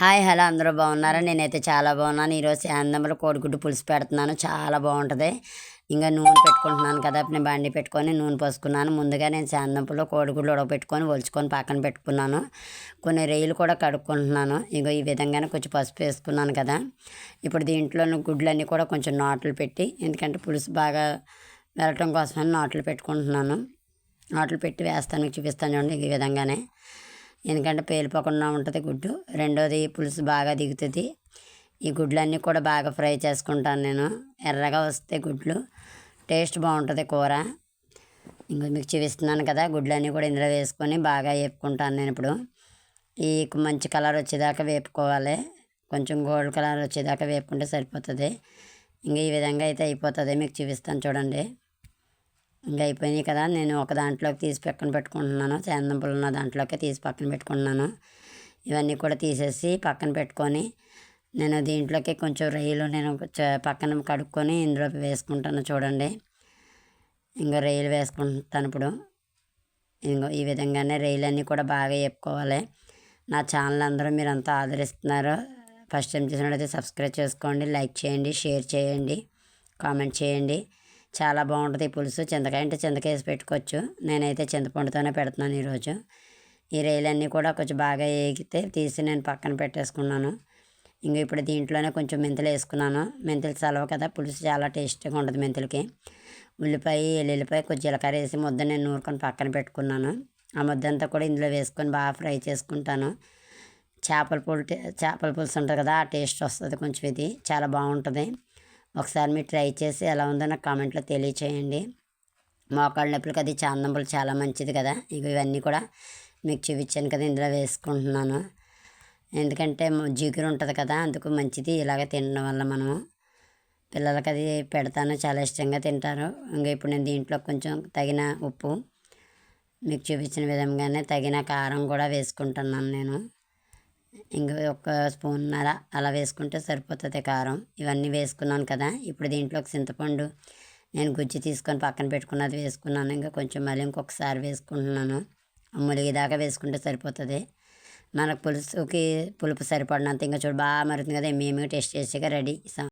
Hi hello అందరూ బాగున్నారా? నేనైతే చాలా బాగున్నాను. ఈరోజు సాయంత్రంలో కోడిగుడ్డు పులుసు పెడుతున్నాను. చాలా బాగుంటుంది. ఇంకా నూనె పెట్టుకుంటున్నాను కదా నేను బండి పెట్టుకొని నూనె పోసుకున్నాను. ముందుగా నేను సాయంత్రంలో కోడిగుడ్లు ఉడకపెట్టుకొని ఒలుచుకొని పక్కన పెట్టుకున్నాను. కొన్ని రొయ్యలు కూడా కడుక్కుంటున్నాను. ఇగో ఈ విధంగానే కొంచెం పసుపు వేసుకున్నాను కదా. ఇప్పుడు దీంట్లో గుడ్లన్నీ కూడా కొంచెం నాట్లు పెట్టి ఎందుకంటే పులుసు బాగా వెళ్ళటం కోసమని నాట్లు పెట్టుకుంటున్నాను. నాట్లు పెట్టి వేస్తాను మీకు చూపిస్తాను చూడండి ఈ విధంగానే. ఎందుకంటే పేలిపోకుండా ఉంటుంది గుడ్డు. రెండోది పులుసు బాగా దిగుతుంది. ఈ గుడ్లన్నీ కూడా బాగా ఫ్రై చేసుకుంటాను నేను. ఎర్రగా వస్తే గుడ్లు. టేస్ట్ బాగుంటుంది కూర. ఇంకా మీకు చూపిస్తున్నాను కదా గుడ్లన్నీ కూడా ఇందులో వేసుకొని బాగా వేపుకుంటాను నేను ఇప్పుడు. ఈ మంచి కలర్ వచ్చేదాకా వేపుకోవాలి. కొంచెం గోల్డ్ కలర్ వచ్చేదాకా వేపుకుంటే సరిపోతుంది. ఇంకా ఈ విధంగా అయితే అయిపోతుంది. మీకు చూపిస్తాను చూడండి. ఇంకా అయిపోయినాయి కదా. నేను ఒక దాంట్లోకి తీసి పక్కన పెట్టుకుంటున్నాను. చేందంపులు ఉన్న దాంట్లోకి తీసి పక్కన పెట్టుకుంటున్నాను. ఇవన్నీ కూడా తీసేసి పక్కన పెట్టుకొని నేను దీంట్లోకి కొంచెం రొయ్యలు నేను పక్కన కడుక్కొని ఇందులో వేసుకుంటాను చూడండి. ఇంకా రొయ్యలు వేసుకుంటాను ఇప్పుడు. ఇంకో ఈ విధంగానే రొయ్యలన్నీ కూడా బాగా చెప్పుకోవాలి నా ఛానల్ అందరూ మీరు అంతా ఆదరిస్తున్నారు ఫస్ట్ టైం చూసినట్లయితే సబ్స్క్రైబ్ చేసుకోండి లైక్ చేయండి షేర్ చేయండి కామెంట్ చేయండి. చాలా బాగుంటుంది పులుసు. చింతకాయ అంటే చింతకాయ వేసి పెట్టుకోవచ్చు. నేనైతే చింతపండుతోనే పెడుతున్నాను ఈరోజు. ఈ రైలన్నీ కూడా కొంచెం బాగా ఏగితే తీసి నేను పక్కన పెట్టేసుకున్నాను. ఇంక ఇప్పుడు దీంట్లోనే కొంచెం మెంతులు వేసుకున్నాను. మెంతులు చలవ కదా పులుసు చాలా టేస్టీగా ఉంటుంది మెంతులకి. ఉల్లిపాయ ఎల్లుల్లిపాయ కొంచెం జీలకర్ర వేసి ముద్ద నేను నూరుకొని పక్కన పెట్టుకున్నాను. ఆ ముద్ద అంతా కూడా ఇందులో వేసుకొని బాగా ఫ్రై చేసుకుంటాను. చేపల పులు చేపల పులుసు ఉంటుంది కదా ఆ టేస్ట్ వస్తుంది కొంచెం ఇది. చాలా బాగుంటుంది. ఒకసారి మీరు ట్రై చేసి ఎలా ఉందో నాకు కామెంట్లో తెలియచేయండి. మోకాళ్ళ నొప్పులకి అది చాందంపులు చాలా మంచిది కదా. ఇక ఇవన్నీ కూడా మీకు చూపించాను కదా ఇందులో వేసుకుంటున్నాను. ఎందుకంటే జిగురు ఉంటుంది కదా అందుకు మంచిది ఇలాగ తినడం వల్ల మనము. పిల్లలకి అది పెడతాను చాలా ఇష్టంగా తింటారు. ఇంకా ఇప్పుడు నేను దీంట్లో కొంచెం తగిన ఉప్పు మీకు చూపించిన విధంగానే తగిన కారం కూడా వేసుకుంటున్నాను నేను. ఇంకా ఒక స్పూన్ అలా అలా వేసుకుంటే సరిపోతుంది కారం. ఇవన్నీ వేసుకున్నాను కదా ఇప్పుడు దీంట్లోకి చింతపండు నేను గుజ్జు తీసుకొని పక్కన పెట్టుకున్నది వేసుకున్నాను. ఇంకా కొంచెం మళ్ళీ ఇంకొకసారి వేసుకుంటున్నాను. ములిగేదాకా వేసుకుంటే సరిపోతుంది. మనకు పులుసుకి పులుపు సరిపడినంత ఇంకా చూడు బాగా మరుగుతుంది కదా మేము టేస్ట్ చేసాక రెడీ.